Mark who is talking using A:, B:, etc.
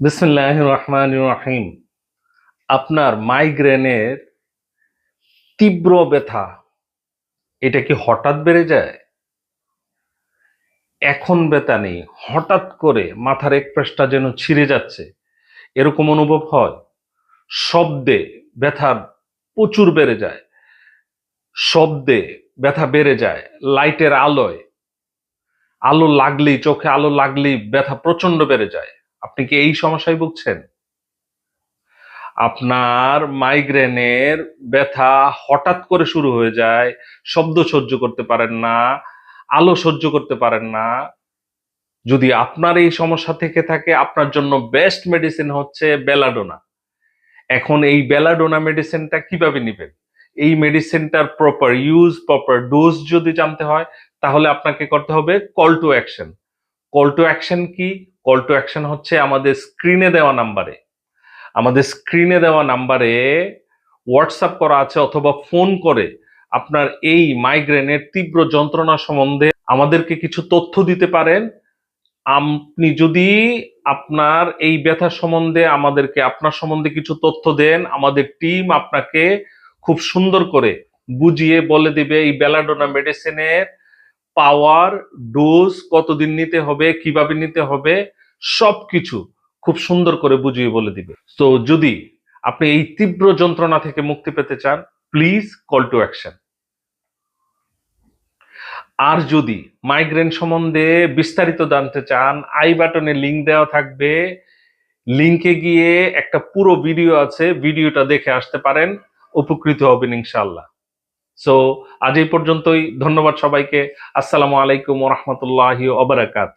A: বিসমিল্লাহ রহমান রহিম আপনার মাইগ্রেনের তীব্র ব্যথা, এটা কি হঠাৎ বেড়ে যায়? এখন ব্যথা নেই, হঠাৎ করে মাথার এক পাশটা যেন ছিঁড়ে যাচ্ছে, এরকম অনুভব হয়? শব্দে ব্যথা প্রচুর বেড়ে যায়। শব্দে ব্যথা বেড়ে যায়, লাইটের আলোয়। আলো লাগলেই, চোখে আলো লাগলেই ব্যথা প্রচণ্ড বেড়ে যায়। আপনি কি এই সমস্যায় ভুগছেন? আপনার মাইগ্রেনের ব্যথা হঠাৎ করে শুরু হয়ে যায়, শব্দ সহ্য করতে পারেন না, আলো সহ্য করতে পারেন না। যদি আপনার এই সমস্যা থেকে থাকে, আপনার জন্য বেস্ট মেডিসিন হচ্ছে বেলাডোনা এখন এই বেলাডোনা মেডিসিনটা কীভাবে নেবেন? এই মেডিসিনটার প্রপার ইউজ প্রপার ডোজ যদি জানতে হয়, তাহলে আপনাকে করতে হবে call to action call to action কি? কল টু অ্যাকশন হচ্ছে আমাদের স্ক্রিনে দেওয়া নাম্বারে আমাদের স্ক্রিনে দেওয়া নাম্বারে হোয়াটসঅ্যাপ করা আছে অথবা ফোন করে আপনার এই মাইগ্রেনের তীব্র যন্ত্রণা সম্বন্ধে আমাদেরকে কিছু তথ্য দিতে পারেন। আপনি যদি আপনার এই ব্যথা সম্বন্ধে আমাদেরকে, আপনার সম্বন্ধে কিছু তথ্য দেন, আমাদের টিম আপনাকে খুব সুন্দর করে বুঝিয়ে বলে দিবে এই বেলাডোনা মেডিসিনের পাওয়ার, ডোজ, কতদিন নিতে হবে, কীভাবে নিতে হবে, সবকিছু খুব সুন্দর করে বুঝিয়ে বলে দিবে। তো যদি আপনি এই তীব্র যন্ত্রণা থেকে মুক্তি পেতে চান প্লিজ কল টু অ্যাকশন আর যদি মাইগ্রেন সম্বন্ধে বিস্তারিত জানতে চান আই বাটনে লিঙ্ক দেওয়া থাকবে। লিঙ্কে গিয়ে একটা পুরো ভিডিও আছে ভিডিওটা দেখে আসতে পারেন। উপকৃত হবেন ইনশাল্লাহ সো আজ এই পর্যন্তই। ধন্যবাদ সবাইকে। আসসালামু আলাইকুম রহমতুল্লাহ ওবরাকাত